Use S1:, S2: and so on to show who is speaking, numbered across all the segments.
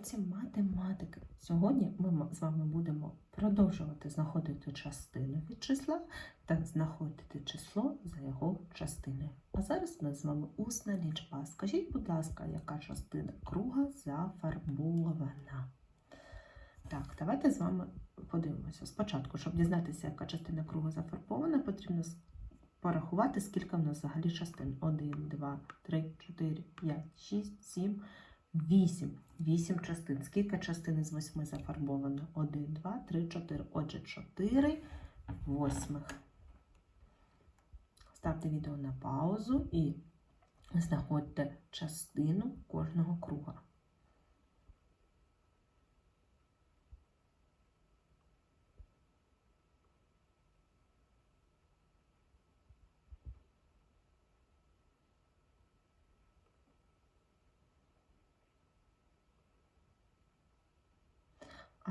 S1: уроці математики. Сьогодні ми з вами будемо продовжувати знаходити частину від числа та знаходити число за його частиною. А зараз у нас з вами усна лічба. Скажіть, будь ласка, яка частина круга зафарбована? Так, давайте з вами подивимося. Спочатку, щоб дізнатися, яка частина круга зафарбована, потрібно порахувати, скільки в нас взагалі частин. 1, 2, 3, 4, 5, 6, 7, 8. 8 частин. Скільки частин із 8 зафарбовано? 1, 2, 3, 4. Отже, 4 восьмих. Ставте відео на паузу і знаходьте частину кожного круга.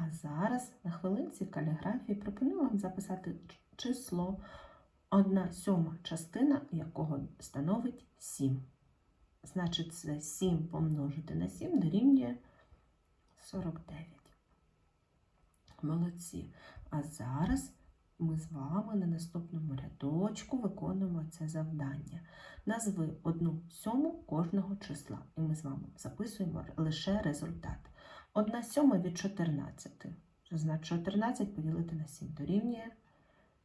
S1: А зараз на хвилинці каліграфії пропоную вам записати число, одна сьома частина якого становить 7. Значить, це 7 помножити на 7 дорівнює 49. Молодці. А зараз ми з вами на наступному рядочку виконуємо це завдання. Назви одну сьому кожного числа. І ми з вами записуємо лише результат. 1 сьома від 14. Що значить 14 поділити на 7 дорівнює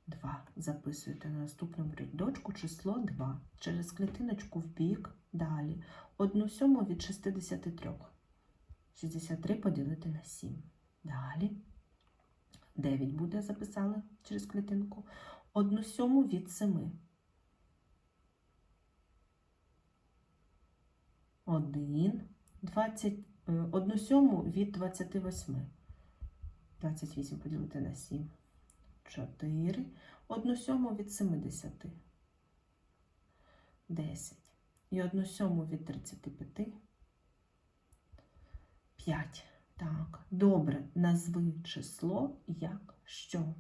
S1: 2. Записуєте на наступному рядочку число 2. Через клітиночку в бік. Далі. 1 сьому від 63. 63 поділити на 7. Далі. 9 буде, записали через клітинку. 1 сьому від 7. 1, 20, е, 1 сьому від 28. 28 поділити на 7. 4. 1 сьому від 70. 10. І 1 сьому від 35. 5. Так, добре, назви число як що.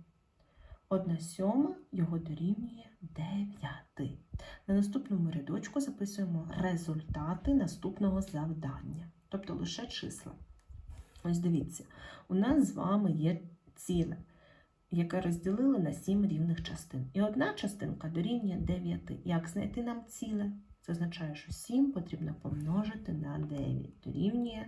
S1: 1 сьома його дорівнює 9. На наступному рядочку записуємо результати наступного завдання, тобто лише числа. Ось дивіться, у нас з вами є ціле, яке розділили на 7 рівних частин. І одна частинка дорівнює 9. Як знайти нам ціле? Це означає, що 7 потрібно помножити на 9. Дорівнює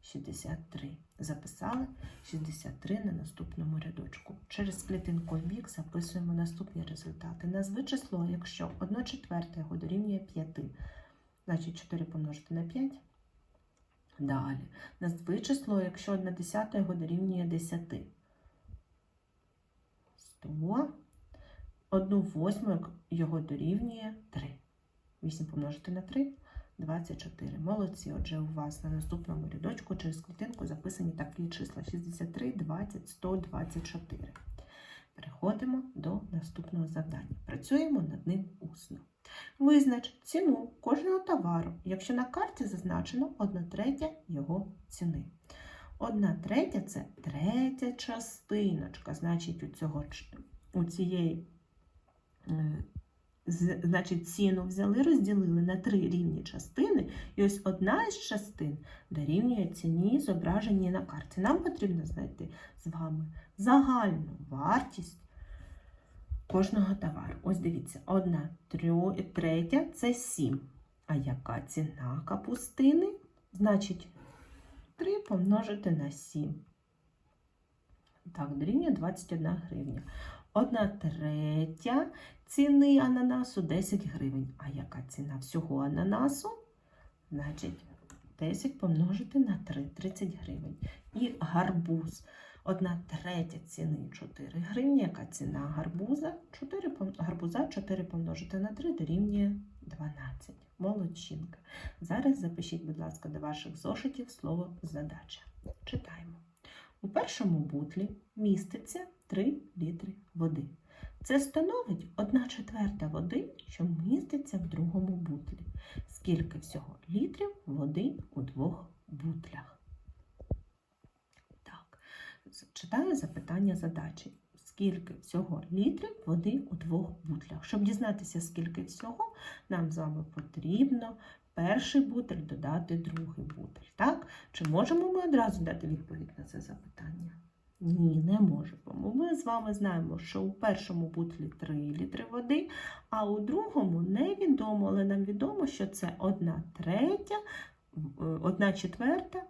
S1: 63. Записали 63 на наступному рядочку. Через клітинку бік записуємо наступні результати. Назви число, якщо 1 четверта його дорівнює 5. Значить 4 помножити на 5. Далі. Назви число, якщо 1 десята його дорівнює 10. 100. 1 восьму його дорівнює 3. 8 помножити на 3. 24. Молодці. Отже, у вас на наступному рядочку через клітинку записані такі числа: 63, 20, 124. Переходимо до наступного завдання. Працюємо над ним усно. Визнач ціну кожного товару, якщо на карті зазначено 1 третя його ціни. 1 третя це третя частиночка. Значить, у, цього, у цієї е, значить, ціну взяли, розділили на три рівні частини, і ось одна із частин дорівнює ціні, зображеній на карті. Нам потрібно знайти з вами загальну вартість кожного товару. Ось дивіться, одна третя це 7. А яка ціна капустини? Значить, 3 помножити на 7. Так, дорівнює 21 гривня. Одна третя ціни ананасу 10 гривень. А яка ціна всього ананасу? Значить, 10 помножити на 3 30 гривень. І гарбуз. Одна третя ціни 4 гривні. Яка ціна гарбуза? 4, гарбуза 4 помножити на 3 дорівнює 12. Молодчинка. Зараз запишіть, будь ласка, до ваших зошитів слово задача. Читаємо. У першому бутлі міститься 3 літри води. Це становить 1 четверта води, що міститься в другому бутлі. Скільки всього літрів води у двох бутлях? Так, читаю запитання задачі. Скільки всього літрів води у двох бутлях? Щоб дізнатися, скільки всього, нам з вами потрібно перший бутель додати другий бутель. Так? Чи можемо ми одразу дати відповідь на це запитання? Ні, не можемо. Ми з вами знаємо, що у першому бутлі 3 літри води, а у другому невідомо, але нам відомо, що це одна третя, е, одна четверта,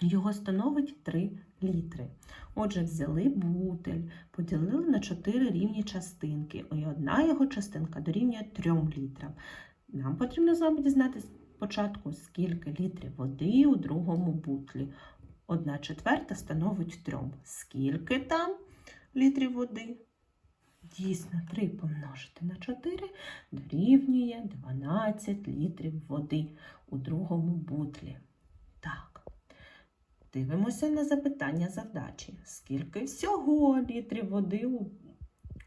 S1: його становить 3 літри. Отже, взяли бутель, поділили на 4 рівні частинки, і одна його частинка дорівнює 3 літрам. Нам потрібно з вами дізнатися спочатку, скільки літрів води у другому бутлі. Одна четверта становить 3. Скільки там літрів води? Дійсно, 3 помножити на 4 дорівнює 12 літрів води у другому бутлі. Так. Дивимося на запитання завдачі. Скільки всього літрів води у,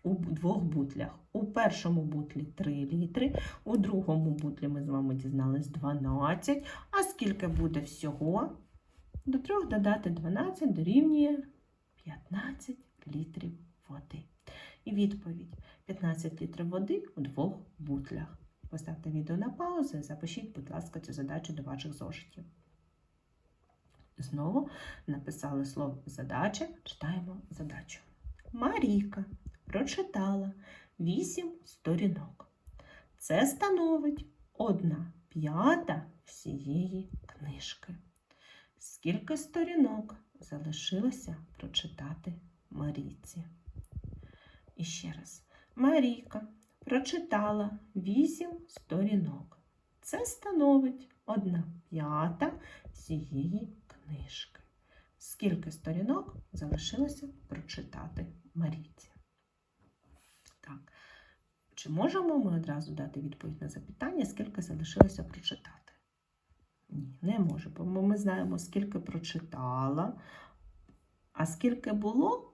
S1: у двох бутлях? У першому бутлі 3 літри, у другому бутлі ми з вами дізнались 12. А скільки буде всього? До 3 додати 12 дорівнює 15 літрів води. І відповідь: 15 літрів води у двох бутлях. Поставте відео на паузу і запишіть, будь ласка, цю задачу до ваших зошитів. Знову написали слово задача, читаємо задачу. Марійка прочитала 8 сторінок. Це становить одна п'ята всієї книжки. Скільки сторінок залишилося прочитати Марійці? І ще раз. Марійка прочитала 8 сторінок. Це становить одна п'ята всієї книжки. Скільки сторінок залишилося прочитати Марійці? Так. Чи можемо ми одразу дати відповідь на запитання, скільки залишилося прочитати? Ні, не може, бо ми знаємо, скільки прочитала, а скільки було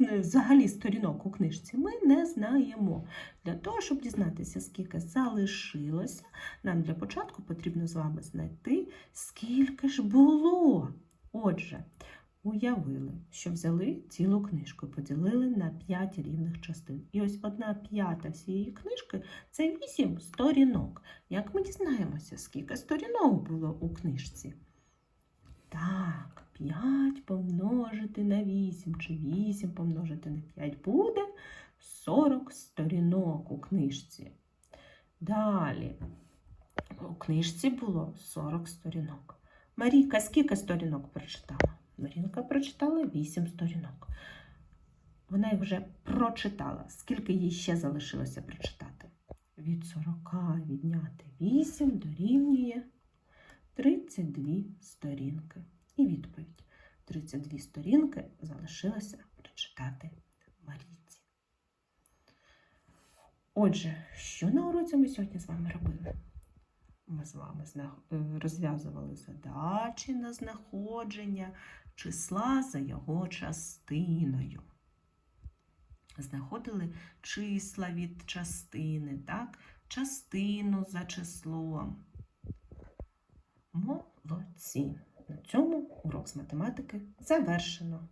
S1: взагалі сторінок у книжці, ми не знаємо. Для того, щоб дізнатися, скільки залишилося, нам для початку потрібно з вами знайти, скільки ж було. Отже, уявили, що взяли цілу книжку поділили на 5 рівних частин. І ось одна п'ята всієї книжки це 8 сторінок. Як ми дізнаємося, скільки сторінок було у книжці? Так, 5 помножити на 8, чи 8 помножити на 5 буде 40 сторінок у книжці. Далі, у книжці було 40 сторінок. Марійка скільки сторінок прочитала? Марінка прочитала 8 сторінок. Вона їх вже прочитала. Скільки їй ще залишилося прочитати? Від 40 відняти 8 дорівнює 32 сторінки. І відповідь: 32 сторінки залишилося прочитати Марійці. Отже, що на уроці ми сьогодні з вами робили? Ми з вами е, розв'язували задачі на знаходження числа за його частиною. Знаходили числа від частини, так? частину за числом. Молодці! На цьому урок з математики завершено.